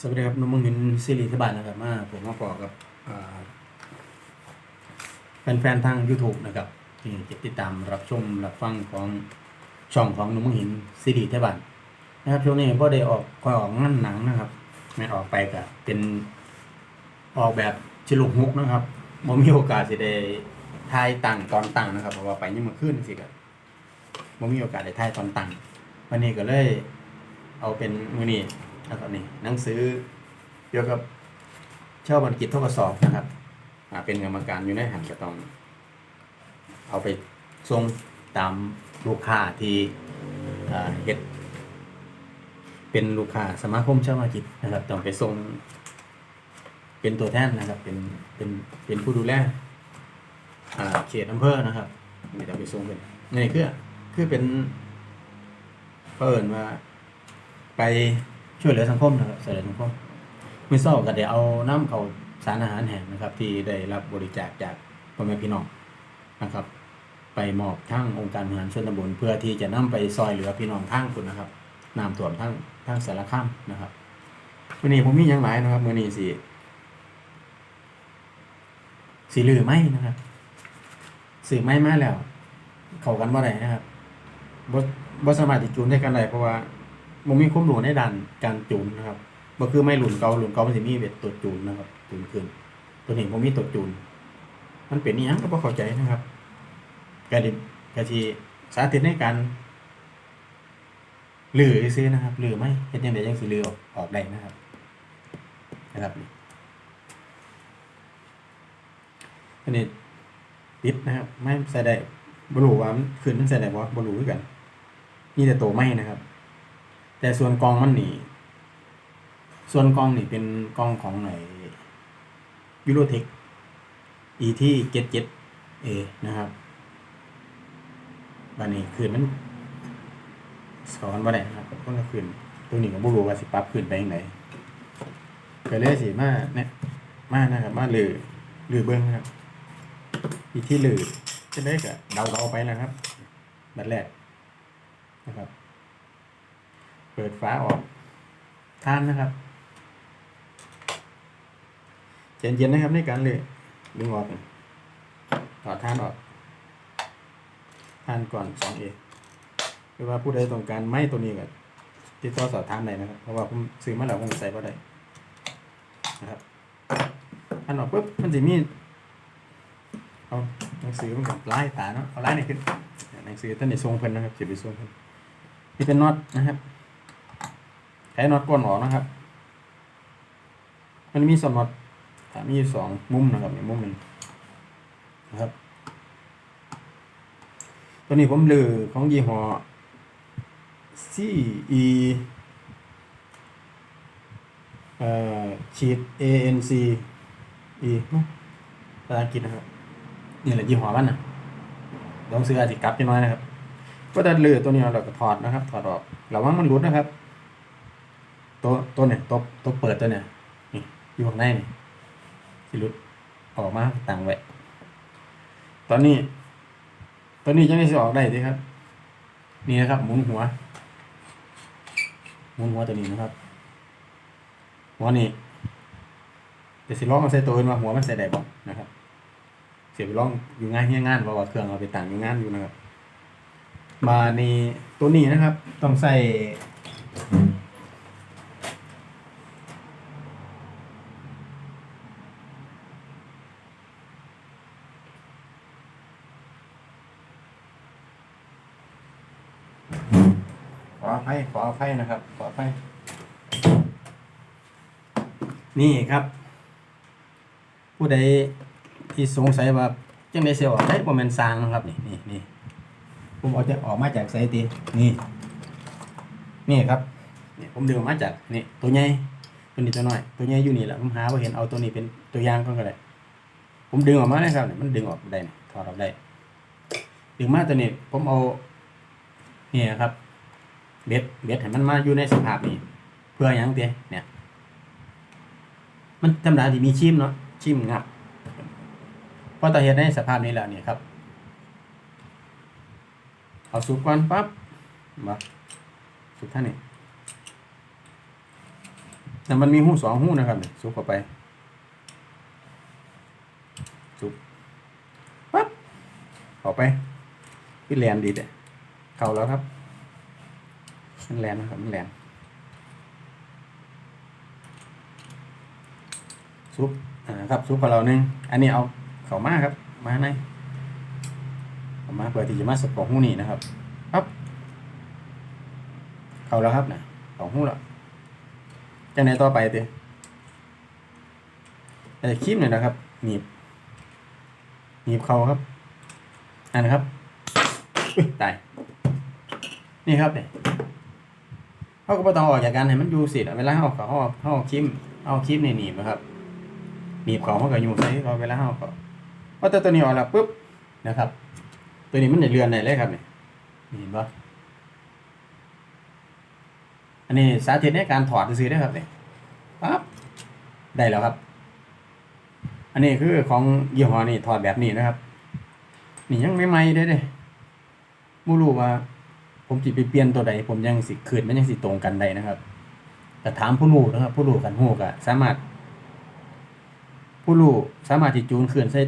สวัสดีครับน้องมึงเห็นซีรีส์ที่บ้านนะครับมาผมมาบอกับแฟนๆทาง YouTube นะครับที่ติดตามรับชมรับฟังของช่องของน้องมึงเห็นซีรีส์ที่บ้านนะครับช่วงนี้พ่อได้ออกคอยออกงานหนังนะครับไม่ออกไปก็เป็นออกแบบฉลุกฮุกนะครับผมมีโอกาสสิได้ถ่ายต่างตอนต่างนะครับเพราะว่าไปยังมาขึ้นสิครับผมมีโอกาสได้ถ่ายตอนต่างวันนี้ก็เลย เอาเป็นมือนี่ นะครับนี่หนังสือเกี่ยวกับเช่าบันกิจทกสอบนะครับเป็นกรรมการอยู่ในหันก็ต้อง เอาไปส่งตามลูกค้าที่เฮ็ดเป็นลูกค้าสมาคมเช่าบันกิจนะครับ ต้องไปส่งเป็นตัวแทนนะครับ เป็นเป็นเป็นผู้ดูแลเขตอำเภอนะครับนี่ต้องไปส่งเป็นนี่คือคือเป็นเปิดว่าไป ช่วยเหลือสังคมนะครับช่วยเหลือสังคมมือเศร้าก็ได้เอาน้ำเขาสารอาหารแห้งนะครับ ที่ได้รับบริจาคจากพ่อแม่พี่น้องนะครับ ไปมอบทั้งองค์การบริหารส่วนตำบลเพื่อที่จะนำไปซอยเหลือพี่น้องทั้งคุณนะครับน้ำท่วมทั้งทั้งสารคามนะครับวันนี้ผมมีอย่างไรนะครับมื่อนี้สิสีลือไหมนะครับสื่อไหมมาแล้ว เขากันบ่ได้นะครับบ่บ่สามารถติจูนได้กันได้เพราะว่า มันมีความรู้ในด้านการจูนนะครับบ่คือไม่หลุนเก่าหลุนเก่ามันสิมีเบ็ดตัวจูนนะครับจูนขึ้น ตัวนี้ผมมีตัวจูน มันเป็นอีหยังก็บ่เข้าใจนะครับกะดิกะทีสาธิตในการหลือซื้อนะครับหลือไหมเฮ็ดยังไงยังสิลือออกออกได้นะครับนะครับอันนี้ปิดนะครับ ไม่ใส่ได้บรูว่ามันขึ้นมันใส่ได้บ่บ่รู้คือกัน นี่แต่ตัวไม้นะครับ แต่ส่วนกองมันนี่ส่วนกองนี่เป็นกองของไหนยูโรเทค e ที่เจ็ดเจ็ดเอนะครับบันนี้คืนมันสอนบ่ได้นครับก็ก็คืนตัวนี้ก็บ่รู้ว่าสิปรับคืนไปยังไงก็เลยสิมาเนี่ยมานะครับมาเลือลือเบิ้งนะครับ อีที่ลือจะได้ก็เดาเดาไปนะครับ บัดแรกนะครับ ปิดฝาออกท่านนะครับเย็นๆนะครับในการเลยดึงออกถอดท่านออกท่านก่อนสองเอหรือว่าผู้ใดต้องการไม้ตัวนี้ก็ติดต่อสอบถามได้นะครับ เพราะว่าผมซื้อมาแล้วผมใส่ก็ได้นะครับท่านออกปุ๊บมันจะมีเอาหนังสือมันกับลายตาเนาะเอาลายนี่ขึ้นหนังสือท่านในทรงเพิ่นนะครับจะไปทรงเพิ่นนี่เป็นน็อตนะครับใช้น็อตก้นออกนะครับ มันมีสองน็อตมีอยู่สองมุมนะครับอีกมุมหนึ่งนะครับ ตัวนี้ผมลือของยี่ห้อ CE เอ่อฉีด ANC E เนะภาษาอังกฤษนะครับ นี่แหละยี่ห้อมันนะลองซื้ออาจจะกลับจะน้อยนะครับ ก็จะเลือตัวนี้เราก็ถอดนะครับ ถอดออกระวังมันหลุดนะครับ ตัวตัวเนี่ยตัวตัวเปิดตัวเนี่ยนี่อยู่ข้างในนี่สิหลุดออกมาต่างไว้ตอนนี้ ตัวนี้จะได้สิออกได้สิครับ นี่นะครับหมุนหัวหมุนหัวตัวนี้นะครับหัวนี้เดี๋ยวสิลองเอาใส่ตัวอื่นมาหัวมันใส่ได้บ่นะครับ เสียไปลองอยู่งานเฮียงานเพราะว่าเครื่องเอาไปต่างอยู่งานอยู่นะครับมานี่ตัวนี้นะครับ ต้องใส่ ออภัยขออภัยนะครับ ขออภัยนี่ครับ ผู้ใดที่สงสัยว่าจังไดเสียออกได้บ่แม่นสร้างนะครับนี่นี่นี่ผมเอาจะออกมาจากไสตินี่ นี่ครับนี่ผมดึงออกมาจากนี่ตัวใหญ่ตัวนี้ตัวน้อย ตัวใหญ่อยู่นี่แหละผมหาว่าเห็นเอาตัวนี้เป็นตัวอย่างก็ได้ผมดึงออกมาเลยครับนี่มันดึงออกได้ถอดออกได้ดึงมาตัวนี้ผมเอานี่ครับ เบ็ดเบ็ดให้มันมาอยู่ในสภาพนี้ เพื่อหยังเตี้ยเนี่ย มันธรรมดาที่มีชิมเนาะชิมงับพอตาเห็นในสภาพนี้แล้วเนี่ยครับ เอาสูบก่อนปั๊บมาสูบท่านนี่แต่มันมีหูสองหูนะครับเนี่ยซุกเข้าไปซุกปั๊บเข้าไปพี่แลนดีเด้เข้าแล้วครับ มันแลนนะครับมันแลนซุปอ่าครับซุปของเราหนึ่งอันนี้เอาเข้ามาครับ มาในเข้ามาเปิดที่จะมาสปองหูนี่นะครับปั๊บเข้าแล้วครับนะสองหูแล้วจังไหนต่อไปเต้แต่คลิปเนี่ยนะครับหนีบหนีบเข่าครับอันนะครับตายนี่ครับเนี่ย เขาก็บ่ต้องออกจากกันให้มันอยู่สิเวลาเขาเขาเขาเขาเอาคลิปเอาคลิปนี่หนีบนะครับหนีบเขาเขาก็อยู่ใส่เขาเวลาเขาเขาพอแต่ตัวนี้ออกแล้วปุ๊บนะครับ ตัวนี้มันจะเรือนไหนเลยครับเนี่ยนี่เห็นปะอันนี้สาธิตในการถอดซื้อได้ครับเนี่ยปั๊บได้แล้วครับ อันนี้คือของยี่ห้อนี่ถอดแบบนี้นะครับ นี่ยังไม่ใหม่เด้เด้ไม่รู้ว่า ผมจิไปเปลี่ยนตัวใดผมยังสิคืนมันยังสิตรงกันใดนะครับแต่ถามผู้รู้นะครับ ผู้รู้กันหูกะสามารถ ผู้รู้สามารถที่จูนคืนใส่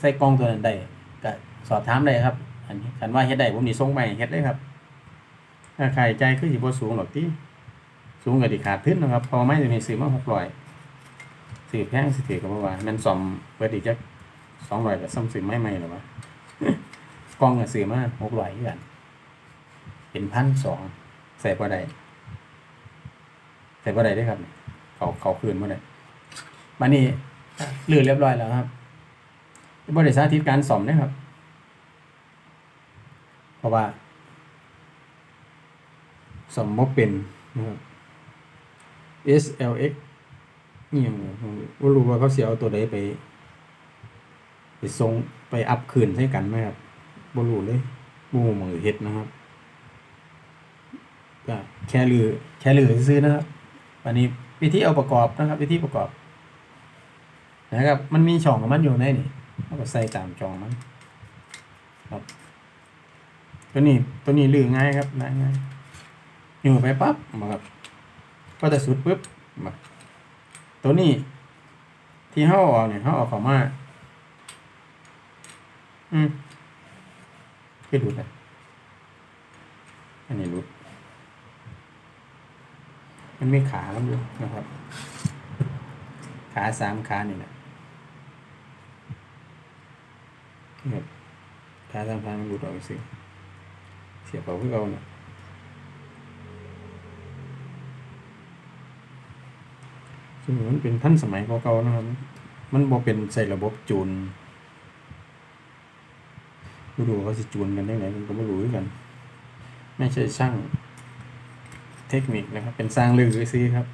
ใส่กล้องตัวนั้นได้ก็สอบถามได้ครับ อันนี้คันว่าเฮ็ดได้ผมนี่ส่งไปเฮ็ดเลยครับถ้าใครใจคือสิบ่สูงหรอกที่สูงก็ดิขาดทึ้นนะครับ พอไม่ตัวนี้ซื้อมา600ซื้อแพงสิถือก็บ่ว่ามันซ่อมเปิดอีกจัก200ก็ซ้ำซื้อไม่ใหม่หรอวะกล้องก็ซื้อมา600คือกัน เป็นพันสองใส่บ่ได้ใส่บ่ได้เด้ครับ เขาเขาคืนบ่ได้มานี่ลื่นเรียบร้อยแล้วครับบริษัทที่การสอมนะครับ เพราะว่าสมบ่เป็นนะครับ SLX นี่ยังว่ารู้ว่าเขาเสียเอาตัวใดไปไปทรงไปอัพคืนใช้กันไหมครับบ่รู้เลยบูมือเฮ็ดนะครับ ก็แค่ลือแค่ลือซื้อนะครับ อันนี้วิธีเอาประกอบนะครับ วิธีประกอบนะครับ มันมีช่องของมันอยู่ในนี่เราก็ใส่ตามช่องมันครับ ตัวนี้ตัวนี้ลือง่ายครับง่ายง่ายอยู่ไปปั๊บมาครับก็จะสุดปุ๊บมาตัวนี้ ที่เขาเอาเนี่ยเขาเอาเข้ามาอืมคือดูเลยอันนี้รู้ มันมีขามันอยู่นะครับ ขาสามขานี่แหละนี่ครับขาสามขามันหลุดออกสิเสียบเอาเพื่อเอาเนี่ยซึ่งมันเป็นท่านสมัยเก่าๆนะครับ มันบ่เป็นใส่ระบบจูนไม่รู้ว่าเขาสิจูนกันได้ไหนมันก็ไม่รู้กัน ไม่ใช่ช่าง เทคนิคนะครับ เป็นสร้างลือซื้อครับ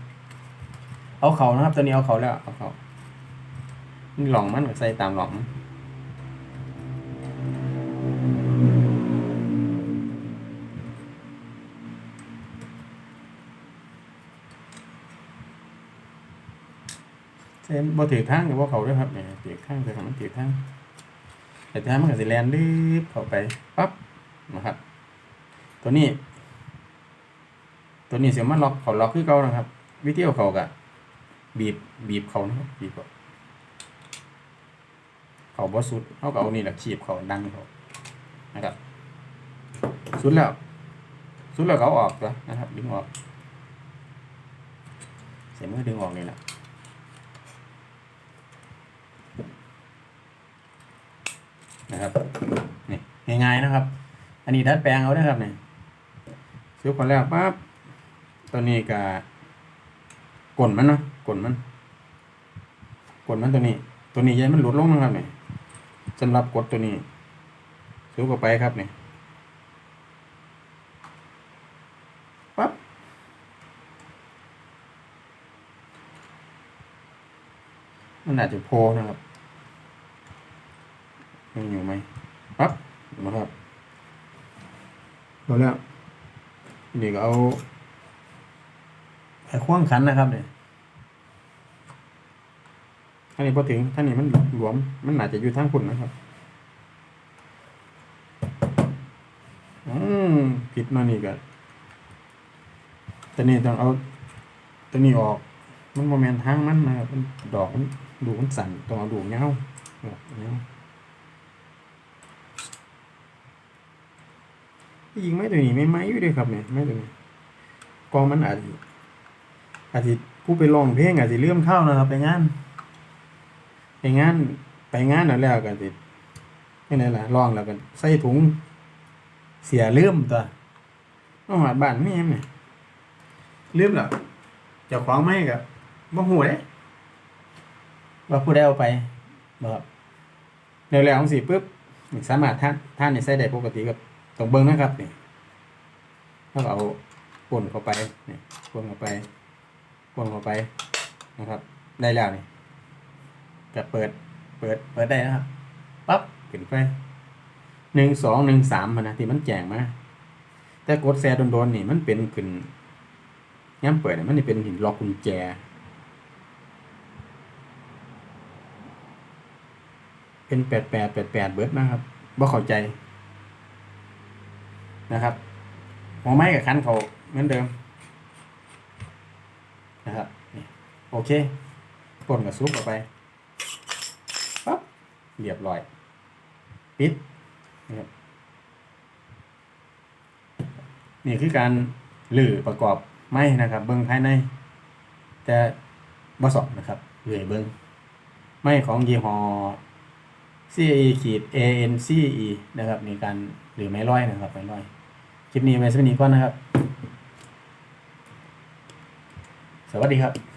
เอาเขานะครับตัวนี้เอาเขาแล้วเอาเขานี่หลองมันก็ใส่ตามหลองมันเส้นบ่ถือทางหรือว่าเขาด้วยครับเนี่ยถือข้างแต่ของมันถือทางแต่ทางมันก็สิแลนรีบเข้าไปปั๊บนะครับ ตัวนี้ ตัวนี้เสียมันล็อกเขาล็อกคือเก่านะครับ วิธีเอาเขากะบีบบีบเขานะครับบีบเขาเขาบ่สุดเขาก็เอานี่แหละขีบเขาดังเขานะครับ สุดแล้ว สุดแล้วเขาอออกตัวนะครับ ดึงออก เสียมือดึงออกนี่แหละนะครับนี่ง่ายๆนะครับ อันนี้ดัดแปลงเอาเด้ครับเนี่ยซื้อคนแล้วปั๊บ ตัวนี้ก็กลนมันเนาะกลนมันกลนมันตัวนี้ ตัวนี้ยัยมันหลุดลงนะครับเนี่ยสำหรับกดตัวนี้ซื้อเข้าไปครับเนี่ยปั๊บมันอาจจะโพนะครับยังอยู่ไหมปั๊บนะครับเอาแล้วนี่ก็เอา ไอ้ข่วงขันนะครับเนี่ยท่านนี้พอถึงท่านนี้มันหลวม มันอาจจะอยู่ทางคุณนะครับ อืมผิดมานี่ก็ตัวนี้ต้องเอาตัวนี้ออก มันโมเมนทางมันนะครับมันดอกมันดูมันสั่นต้องเอาดูเงาเงายิงไม่ตัวนี้ไม่ไม้อยู่ด้วยครับเนี่ยไม่ตัวนี้กองมันอาจจะ อาจจะผู้ไปลองเพลงอาจจะเลื่อมเข้านะครับ ไปงาน ไปงานไปงานแล้วแล้วก็สิไม่ไงล่ะลองแล้วก็ใส่ถุง เสียเลื่อมตัวเอาหอดบ้านไม่ยังเนี่ยเลื่อมแล้วเจ้างไม่กับบ่หูเด้ว่าผู้ใดเอาไปบ่ครับแล้วๆของสิปุ๊บสามารถท่านท่านนี่ใส่ได้ปกติกับต้องเบิ่งนะครับนี่แล้วเอาป่นเข้าไปนี่ป่นเข้าไป ป่นเข้าไปนะครับ ได้แล้วนี่จะเปิดเปิดเปิดได้นะครับปั๊บขึ้นไปหนึ่งสองหนึ่งสามนะที่มันแจ้งมาแต่กดแซโดนๆนี่มันเป็นขึ้นย้ำเปิดนี่ยมันนี่เป็นหินล็อกกุญแจเป็นแปดแปดแปดแปดเบิร์ดนะครับบ่เข้าใจนะครับหัวไม้กับคันเขาเหมือนเดิม นะครับนี่โอเคปนกับซุปออกไปปั๊บเรียบร้อย ปิดนะครับนี่คือการลือประกอบไม้นะครับ เบิ้งภายใน จะบ่สอบนะครับเลื่อยเบิ้งไม้ของยี่ห้อ CE ขีด ANCE นะครับในการหรือไม้ร้อยนะครับไม้ร้อย คลิปนี้ไว้สักนี้ก่อนนะครับ สวัสดีครับ